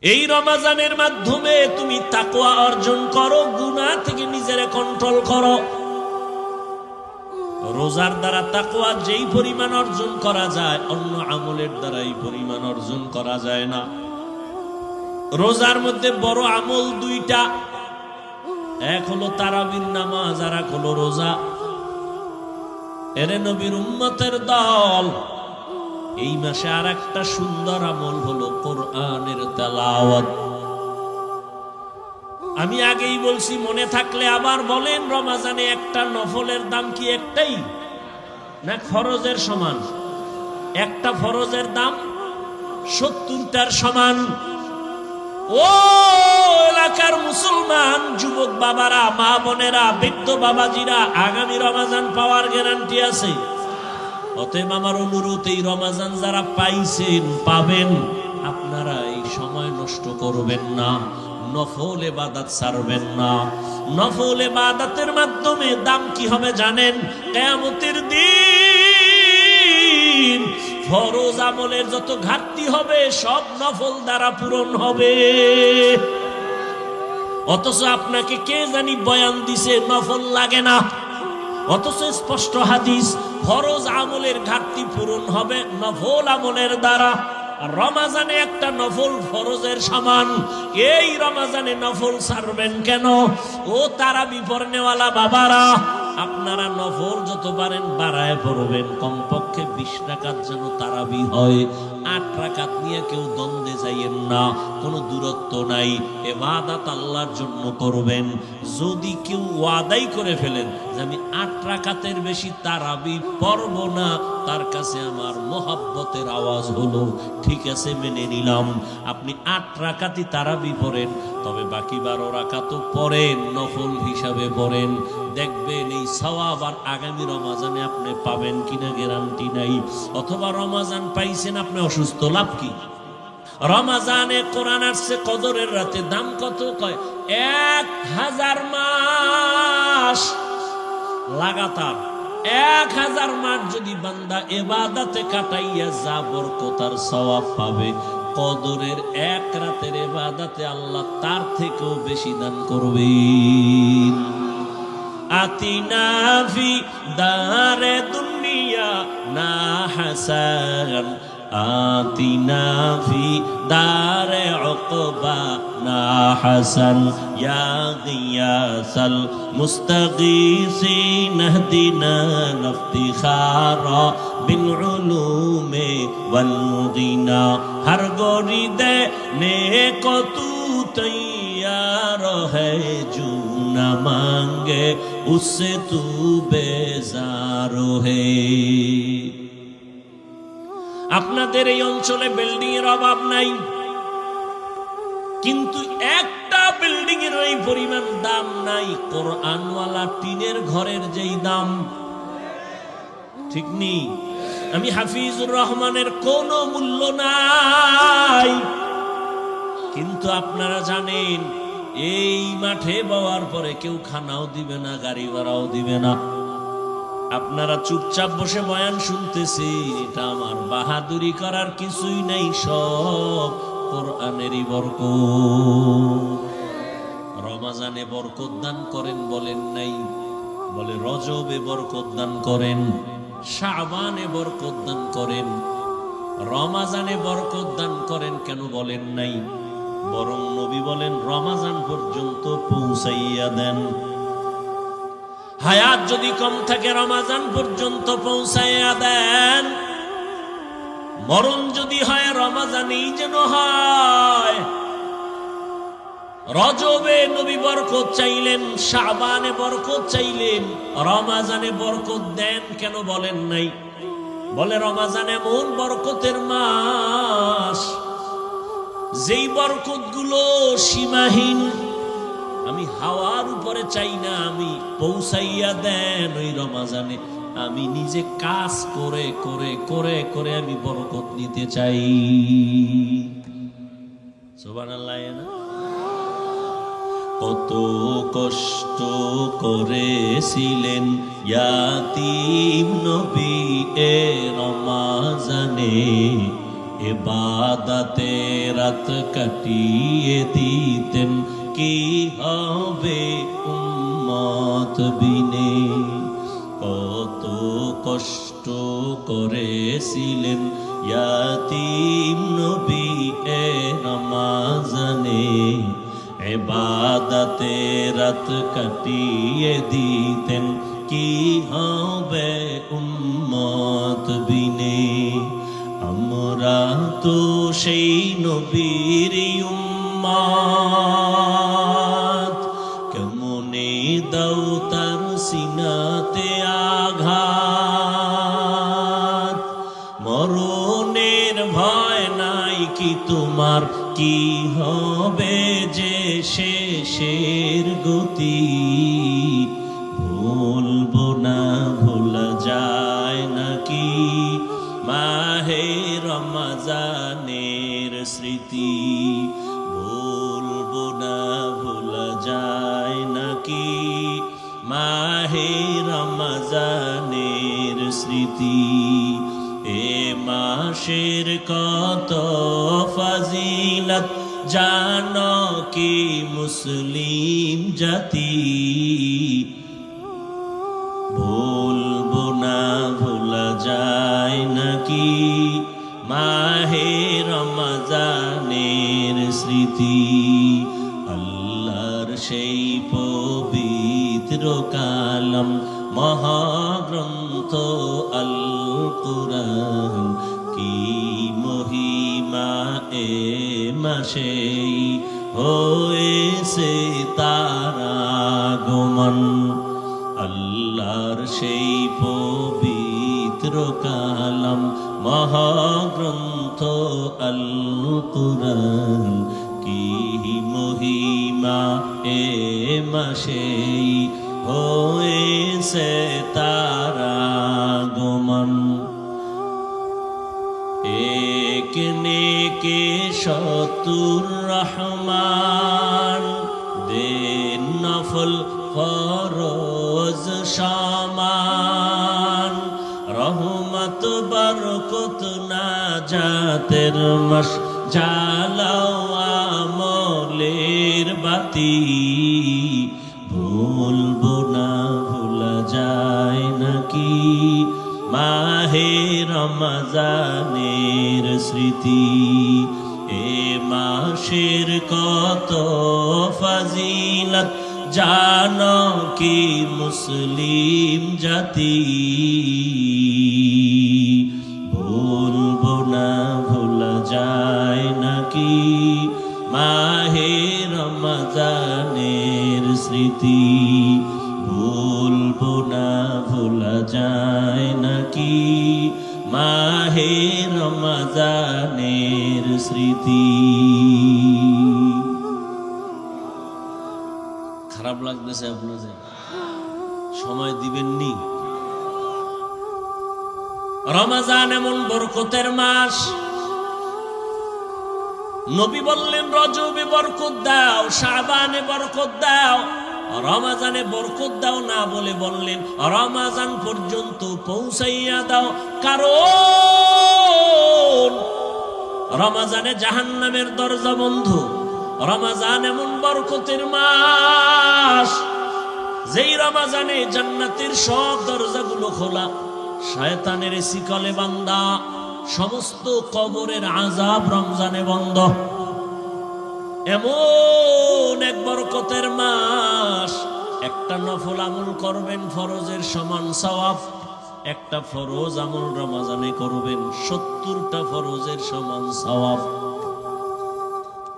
এই রমাজানের মাধ্যমে তুমি তাকওয়া অর্জন করো, গুনাহ থেকে নিজেরে কন্ট্রোল করো। রোজার দ্বারা তাকওয়া যেই পরিমাণ অর্জন করা যায়, অন্য আমলের দ্বারা এই পরিমাণ অর্জন করা যায় না। রোজার মধ্যে বড় আমল দুইটা, এক হলো তারাবির নামাজ আর এক হলো রোজা। এরে নবীর উম্মতের দল। এই মাসে আর একটা সুন্দর আমল হলো কোরআনের তেলাওয়াত। আমি আগেই বলছি, মনে থাকলে আবার বলেন, রমাজানে একটা নফলের দাম কি একটাই? না ফরজের সমান? একটা ফরজের দাম সত্তরটার সমান। ও এলাকার মুসলমান, যুবক বাবারা, মা বোনেরা, বৃদ্ধ বাবাজিরা, আগামী রমাজান পাওয়ার গ্যারান্টি আছে। অতএব আমার অনুরোধ, এই রমাজান যারা পাইছেন, পাবেন। আপনারা এই সময় নষ্ট করবেন না, নফল এবাদাত ছাড়বেন না। নফল এবাদাতের মাধ্যমে দাম কি হবে জানেন? কেয়ামতের দিন ফরজ আমলের যত ঘাটতি হবে, সব নফল দ্বারা পূরণ হবে। অথচ আপনাকে কে জানি বয়ান দিছে, নফল লাগে না। অথচ স্পষ্ট হাদিস, ফরজ আমলের ঘাটতি পূরণ হবে নফল আমলের দ্বারা। রমাজানে একটা নফল ফরজের সমান। এই রমাজানে নফল ছাড়বেন কেন? ও তারা বিপর্নেওয়ালা বাবারা, আপনারা নফল যত পারেন বাড়ায় পড়বেন। কমপক্ষে বিশ টাকার যেন তারাবি হয়। আট টাকাত নিয়ে কেউ দ্বন্দ্বে যাইয়েন না, কোনো দূরত্ব নাই। এবাদাত আল্লাহর জন্য করবেন। যদি কেউ ওয়াদাই করে ফেলেন আমি আট রাকাতের বেশি তারাবি পড়ব না। তার কাছে আমার মোহাব্বতের আওয়াজ হলো, ঠিক আছে, মেনে নিলাম। আপনি আট রাকাতি তারাবি পড়েন, তবে বাকি বারো রাকাতও পড়েন, নফল হিসাবে পড়েন। দেখবেন এই সওয়াব আর আগামী রমাজানে আপনি পাবেন কিনা গ্যারান্টি নাই। অথবা রমাজান পাইছেন, আপনি অসুস্থ, লাভ কি? রমাজানে কোরআন আসছে, কদরের রাতে দাম কত? কয়, এক হাজার মাস। লাগাতার। এক হাজার মাস যদি বান্দা এবাদাতে কাটাইয়া যা বরকতার সওয়াব পাবে, কদরের এক রাতের এবাদাতে আল্লাহ তার থেকেও বেশি দান করবে আতিনা ফি দারে দুনিয়া না হাসান آتنا في دار عقبانا حسن يا غياث المستغيثين اهدنا نفتخارا بالعلوم والمغنى ہر گوری دے نیک تو تیار ہے جو نہ مانگے اس سے تو بیزار ہے আপনাদের এই অঞ্চলে বিল্ডিং এর অভাব নাই। কিন্তু একটা বিল্ডিং এর এই পরিমাণ দাম নাই। কোরআনওয়ালা টিনের ঘরের যেই দাম, ঠিক নেই। আমি হাফিজুর রহমানের কোনো মূল্য নাই। কিন্তু আপনারা জানেন, এই মাঠে বওয়ার পরে কেউ খানাও দিবে না, গাড়ি ভাড়াও দিবে না। আপনারা চুপচাপ বসে বয়ান শুনতেছি, এটা আমার বাহাদুরি করার কিছুই নাই, সব কোরআনেরই বরকত। রমাজানে বরকত দান করেন বলেন নাই, বলে রজবে বরকত দান করেন, শাবানে বরকত দান করেন, রমাজানে বরকত দান করেন কেন বলেন নাই? বরং নবী বলেন, রমাজান পর্যন্ত পৌঁছাইয়া দেন। হায়াত যদি কম থাকে, রমাজান পর্যন্ত পৌঁছাইয়া দেন। মরণ যদি হয়, রমাজানেই যেন হয়। রজবে নবী বরকত চাইলেন, শাবানে বরকত চাইলেন, রমাজানে বরকত দেন কেন বলেন নাই? বলে, রমাজান এমন বরকতের মাস, যেই বরকতগুলো সীমাহীন আমি হাওয়ার উপরে চাই না, আমি পৌঁছাইয়া দেন ওই রমাজানে। আমি নিজে কাজ করে করে করে করে আমি বরকত নিতে চাই। না? কত কষ্ট করেছিলেন নবী এ রমাজানে। এবাদাতে রাত কাটিয়ে দিতেন কি হবে উম্মত বিনে? কত কষ্ট করেছিলেন ইয়াতিম নবী এ রমাজানে। এবাদাতে রাত কাটিয়ে দিতেন, কি হবে উম্মত বিনে? আমরা তো সেই নবীর উম্মত। তোমার কি হবে যে শেষের গতি? ভুলবো না ভোলা যায় নাকি? মাহের রমজানের স্মৃতি মুসলিম জাতি। ভুলবো না, ভোলা যায় নাকি? মাহে রমজানের স্মৃতি, আল্লাহর সেই পবিত্র কালাম। মহাগ্রন্থ আল কুরআন কি মহিমা এ মাসেই? হয়েছে তারা আগমন। আল্লাহর সেই পবিত্র কালাম, মহাগ্রন্থ আল কুরআন কি মহিমা এ মাসেই হয়েছে তারা আগমন। এক নেকে শতুর রহমান, দেন নফল ফরজ সমান। রহমত বরকত না জাতের মশ জালাও আমলের বাতি। ভুলবো না, ভোলা যায় নাকি? মাহে রমজানের স্মৃতি এ মাসের কত ফাজিলত জানো কি মুসলিম জাতি? রমজানের স্মৃতি। খারাপ লাগতেছে আপনাদের সময় দিবেননি। রমাজান এমন বরকতের মাস। নবী বললেন, রজবে বরকত দাও, শাবানে বরকত দাও। রমাজানে বরকত দাও না বলে বললেন, রমাজান পর্যন্ত পৌঁছাইয়া দাও। কারণ রমাজানে জাহান্নামের দরজা বন্ধ। রমাজান এমন বরকতের মাস। যেই রমাজানে জান্নাতের সব দরজাগুলো খোলা, শয়তানের শিকলে বান্দা, সমস্ত কবরের আজাব রমজানে বন্ধ। এমন এক বরকতের মাস। একটা নফল আমল করবেন ফরজের সমান সওয়াব। একটা ফরজ আমল রমাজানে করবেন, সত্তরটা ফরজের সমান সওয়াব।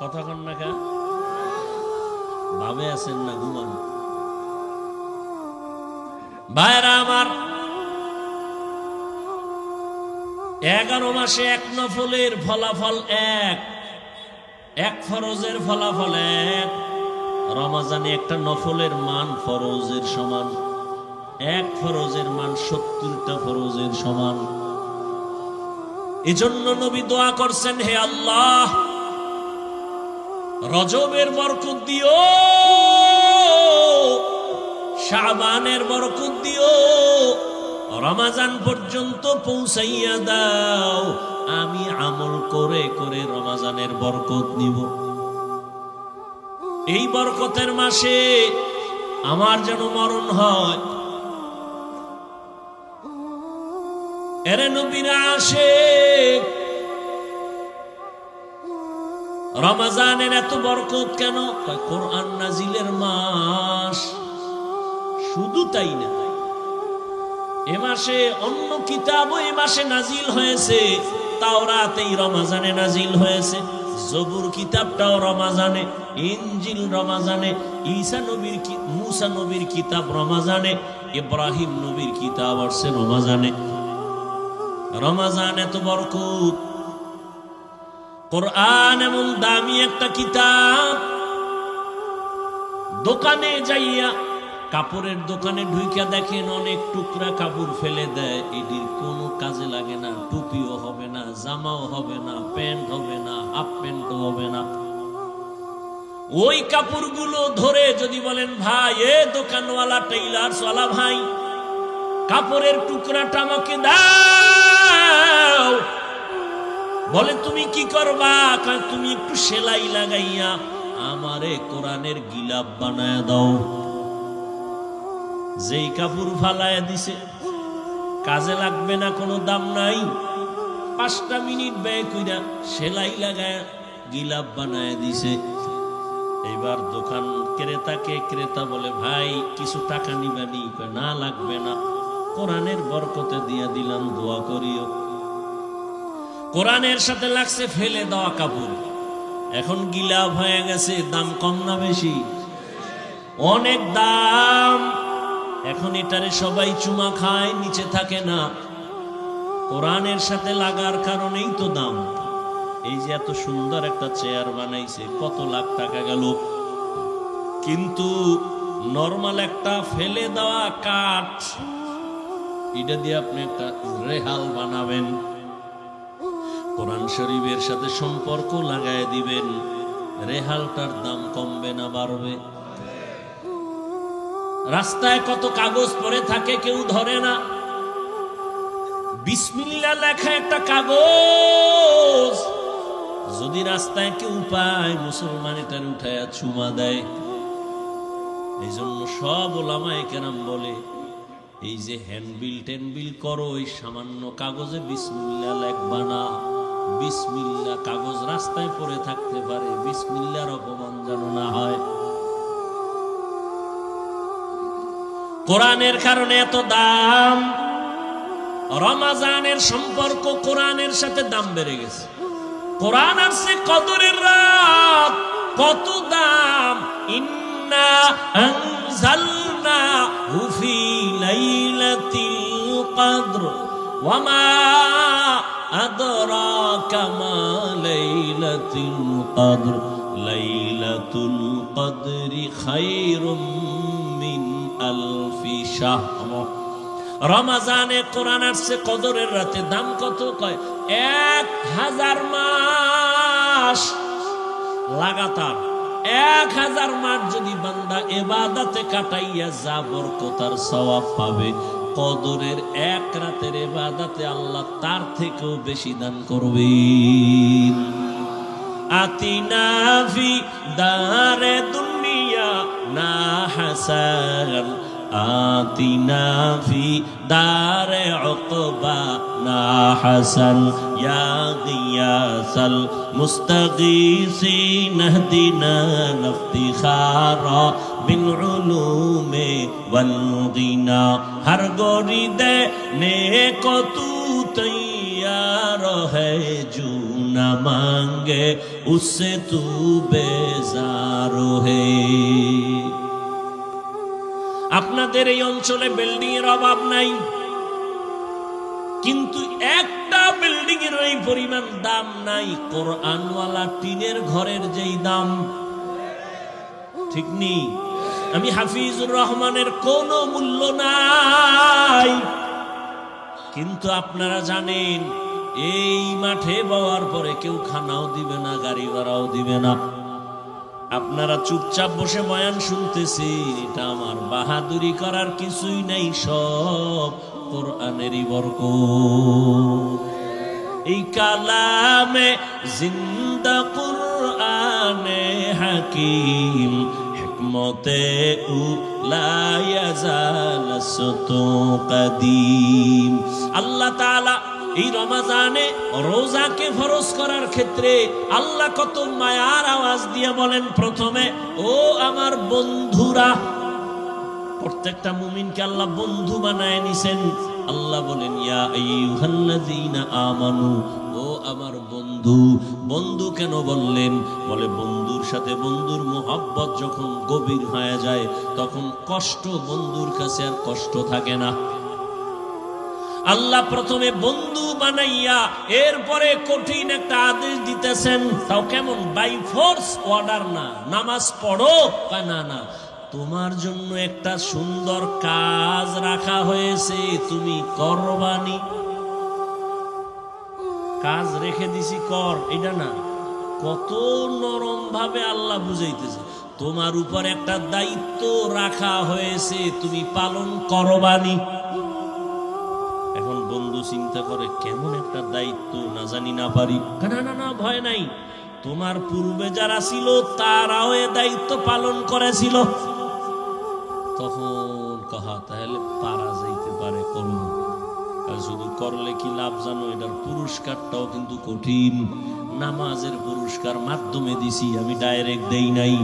কথা কন না ভাবে আছেন না, ঘুমান। ভাইরা আমার, এগারো মাসে এক নফলের ফলাফল এক এক ফরজের ফলাফল এক। রমাজানে একটা নফলের মান ফরজের সমান। এক ফরজের মান সত্তরটা ফরজের সমান। এজন্য নবী দোয়া করছেন, হে আল্লাহ, রজবের বরকত দিও, শাবানের বরকত দিও, রমাজান পর্যন্ত পৌঁছাইয়া দাও, আমি আমল করে করে রমাজানের বরকত নিব। এই বরকতের মাসে আমার যেন মরণ হয় এরে নবীরা আসে রমাজানের এত বরকত কেন? কোরআন নাজিলের মাস। শুধু তাই না, এ মাসে অন্য কিতাবও এ মাসে নাজিল হয়েছে। তাওরাত এই রমাজানে নাজিল হয়েছে। জবুর কিতাবটাও রমাজানে, ইনজিল রমাজানে, ঈসা নবীর মুসা নবীর কিতাব রমাজানে, ইব্রাহিম নবীর কিতাব আসছে রমাজানে। রমাজান এত বরকত। কোরআন এমন দামি একটা কিতাব। দোকানে যাইয়া কাপড়ের দোকানে ঢুইকা দেখেন অনেক টুকরা কাপড় ফেলে দেয়। এটির কোনো কাজে লাগে না, টুপিও হবে না, জামাও হবে না, প্যান্ট হবে না, হাফ প্যান্টও হবে না। ওই কাপড়গুলো ধরে যদি বলেন, ভাই, এ দোকানওয়ালা টেইলার্স ওয়ালা ভাই কাপড়ের টুকরাটা আমাকে দাও। বলে তুমি কি করবা? তুমি একটু সেলাই লাগাইয়া আমারে কোরআনের গিলাপ বানায় দাও। যেই কাপড় ফালায় দিছে কাজে লাগবে না কোনো দাম নাই। পাঁচটা মিনিট ব্যয় কইরা সেলাই লাগায় গিলাপ বানায় দিছে। এবার দোকান ক্রেতাকে ক্রেতা বলে ভাই কিছু টাকা কয়, না লাগবে না। কোরআনের বরকতে দিয়া দিলাম, দোয়া করিও। কোরআনের সাথে লাগছে ফেলে দেওয়া কাপড়। এখন গিলাপ হয়ে গেছে, দাম কম না বেশি? অনেক দাম। এখন এটারে সবাই চুমা খায়, নিচে থাকে না। কোরআনের সাথে লাগার কারণেই তো দাম। এই যে এত সুন্দর একটা চেয়ার বানাইছে, কত লাখ টাকা গেল। কিন্তু নর্মাল একটা ফেলে দেওয়া কাঠ এটা দিয়ে আপনি একটা রেহাল বানাবেন। কোরআন শরীফের সাথে সম্পর্ক লাগায় দিবেন। রেহালটার দাম কমবে না বাড়বে। রাস্তায় কত কাগজ পরে থাকে কেউ ধরে না। বিসমিল্লা লেখা একটা কাগজ। যদি রাস্তায় কেউ পায়, মুসলমান এটার উঠায় চুমা দেয়। এই জন্য সব ওলামায় কেরাম বলে এই যে হ্যান্ডবিল টেনবিল করো ওই সামান্য কাগজে বিসমিল্লা লেখবা না। বিসমিল্লা কাগজ রাস্তায় পড়ে থাকতে পারে বিসমিল্লার অপমান যেন না হয়। কোরআনের কারণে এত দাম, রমাজানের সম্পর্ক কোরআনের সাথে দাম বেড়ে গেছে। কোরআন আসছে কদরের রাত, কত দাম। ইন্না আনজালনা ফি লাইলাতিল কদর ওয়ামা আদরাকা মা লাইলাতুল কদর লাইলাতুল কদরি খায়রুম মিন আলফি শাহর রমাজানে কোরআন আসছে, কদরের রাতে। দাম কত কয়? এক হাজার মাস। লাগাতার। এক হাজার মাঠ যদি বান্দা এবাদাতে কাটাইয়া যা বরকতার সওয়াব পাবে, কদরের এক রাতের এবাদাতে আল্লাহ তার থেকেও বেশি দান করবে। আতিনা ফি দারে দুনিয়া না হাসান آتنا في دار عقبى نا حسن يا غياث المستغيثين اهدنا افتخارا بالعلوم والغنى ہر گوری دے نیکو تو تیار ہے جو نہ مانگے اس سے تو بیزار ہے আপনাদের এই অঞ্চলে বিল্ডিং এর অভাব নাই। কিন্তু একটা বিল্ডিং এর এই পরিমাণ দাম নাই। কোরআনওয়ালা টিনের ঘরের যেই দাম, ঠিক নেই। আমি হাফিজুর রহমানের কোনো মূল্য নাই। কিন্তু আপনারা জানেন, এই মাঠে বওয়ার পরে কেউ খানাও দিবে না, গাড়ি ভাড়াও দিবে না। আপনারা চুপচাপ বসে বয়ান শুনতেছি, এটা আমার বাহাদুরি করার কিছুই নেই, সব কোরআনেরই বরক এই কালামে জিন্দা কুরআনে হাকিম, হিকমতে উলায়াজালসতু কদিম। আল্লাহ তাআলা এই রমাজানে রোজাকে ফরজ করার ক্ষেত্রে আল্লাহ কত মায়ার আওয়াজ দিয়ে বলেন প্রথমে, ও আমার বন্ধুরা। প্রত্যেকটা মুমিনকে আল্লাহ বন্ধু বানায় নিছেন। আল্লাহ বলেন, ইয়া আইয়ুহাল্লাযীনা আমানু, ও আমার বন্ধু। বন্ধু কেন বললেন? বলে, বন্ধুর সাথে বন্ধুর মোহাব্বত যখন গভীর হয়ে যায়, তখন কষ্ট বন্ধুর কাছে আর কষ্ট থাকে না। আল্লাহ প্রথমে বন্ধু বানাইয়া এরপরে কঠিন একটা আদেশ দিতেছেন, তাও কেমন? বাই ফোর্স অর্ডার না। নামাজ পড়ো কা না না। তোমার জন্য একটা সুন্দর কাজ রাখা হয়েছে, তুমি করবানি। কাজ রেখে দিছি, কর। এটা না। কত নরম ভাবে আল্লাহ বুঝাইতেছে। তোমার উপর একটা দায়িত্ব রাখা হয়েছে, তুমি পালন করবানি। বন্ধু চিন্তা করে, কেমন একটা দায়িত্ব, না জানি না পারি। না না না, ভয় নাই। তোমার পূর্বে যারা ছিল, তারাও এ দায়িত্ব পালন করেছিল। তখন কহা, তাহলে পারা যাইতে পারে কর্ম আর শুধু করলে কি লাভ জানো? এটার পুরস্কারটাও কিন্তু কঠিন। নামাজের পুরস্কার মাধ্যমে দিছি, আমি ডাইরেক্ট দেই নাই।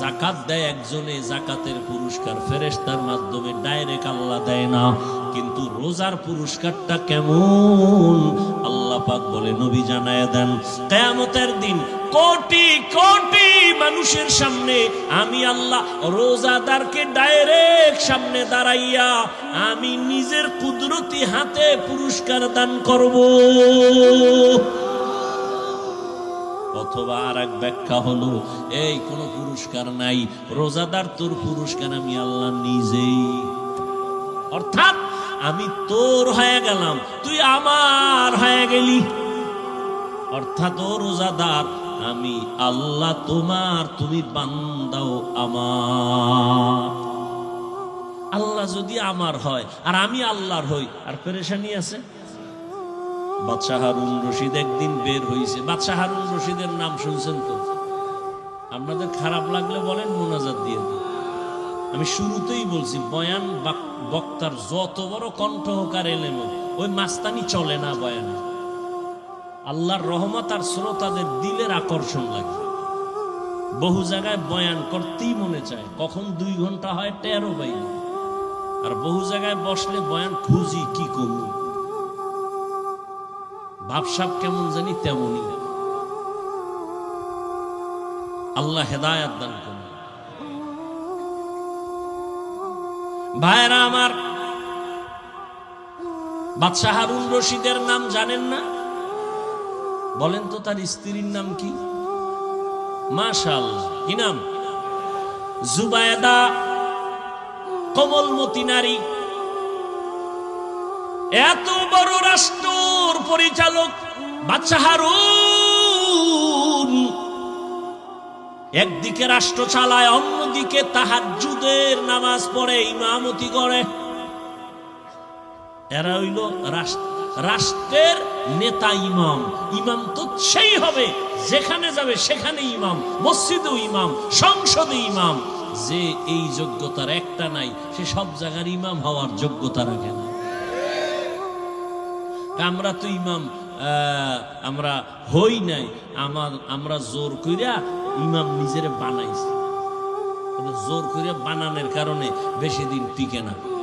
জাকাত দেয় একজনে, জাকাতের পুরস্কার ফেরেস্তার মাধ্যমে ডাইরেক্ট আল্লাহ দেয় না। কিন্তু রোজার পুরস্কারটা কেমন? আল্লাহ পাক বলে, নবী জানায় দেন, কেয়ামতের দিন কোটি কোটি মানুষের সামনে আমি আল্লাহ রোজাদারকে ডাইরেক্ট সামনে দাঁড়াইয়া আমি নিজের কুদরতি হাতে পুরস্কার দান করব। অথবা আর এক ব্যাখ্যা হলো, এই, কোনো পুরস্কার নাই। রোজাদার তোর পুরস্কার আমি আল্লাহ নিজেই। অর্থাৎ আমি তোর হয়ে গেলাম, তুই আমার হয়ে গেলি। অর্থাৎ ও রোজাদার, আমি আল্লাহ তোমার, তুমি বান্দাও আমার। আল্লাহ যদি আমার হয়, আর আমি আল্লাহর হই, আর পেরেশানি আছে? বাদশাহ হারুন রশিদ একদিন বের হইছে। বাদশাহ হারুন রশিদের নাম শুনছেন তো? আপনাদের খারাপ লাগলে বলেন, মোনাজাত দিয়ে দিন। আমি শুরুতেই বলছি, বয়ান বাক- বক্তার যত বড় কণ্ঠ হোক আর এলেম ওই মাস্তানি চলে না বয়ানে। আল্লাহর রহমত আর শ্রোতাদের দিলের আকর্ষণ লাগে বহু জায়গায় বয়ান করতেই মনে চায়, কখন দুই ঘণ্টা হয় টেরো বাইরে আর বহু জায়গায় বসলে বয়ান খুঁজি কি করব ভাবসাব কেমন জানি তেমনই আল্লাহ হেদায়াত দান করুন। ভাইরা আমার, বাদশাহ হারুন রশিদের নাম জানেন না? বলেন তো তার স্ত্রীর নাম কি? মাশাল কি নাম? জুবায়দা, কমলমতি নারী। এত বড় রাষ্ট্র পরিচালক বাদশাহ হারুন একদিকে রাষ্ট্র চালায়, অন্যদিকে তাহাজ্জুদের নামাজ পড়ে, ইমামতি করে। এরা হইল রাষ্ট্রের নেতা ইমাম। ইমাম তো সেই হবে, যেখানে যাবে সেখানে ইমাম, মসজিদেও ইমাম, সংসদে ইমাম। যে এই যোগ্যতার একটা নাই, সে সব জায়গার ইমাম হওয়ার যোগ্যতা রাখে না। আমরা তো ইমাম আমরা হই নাই। আমার আমরা জোর কইরা ইমাম নিজের বানাইছে। জোর করে বানানোর কারণে বেশি দিন টিকে না।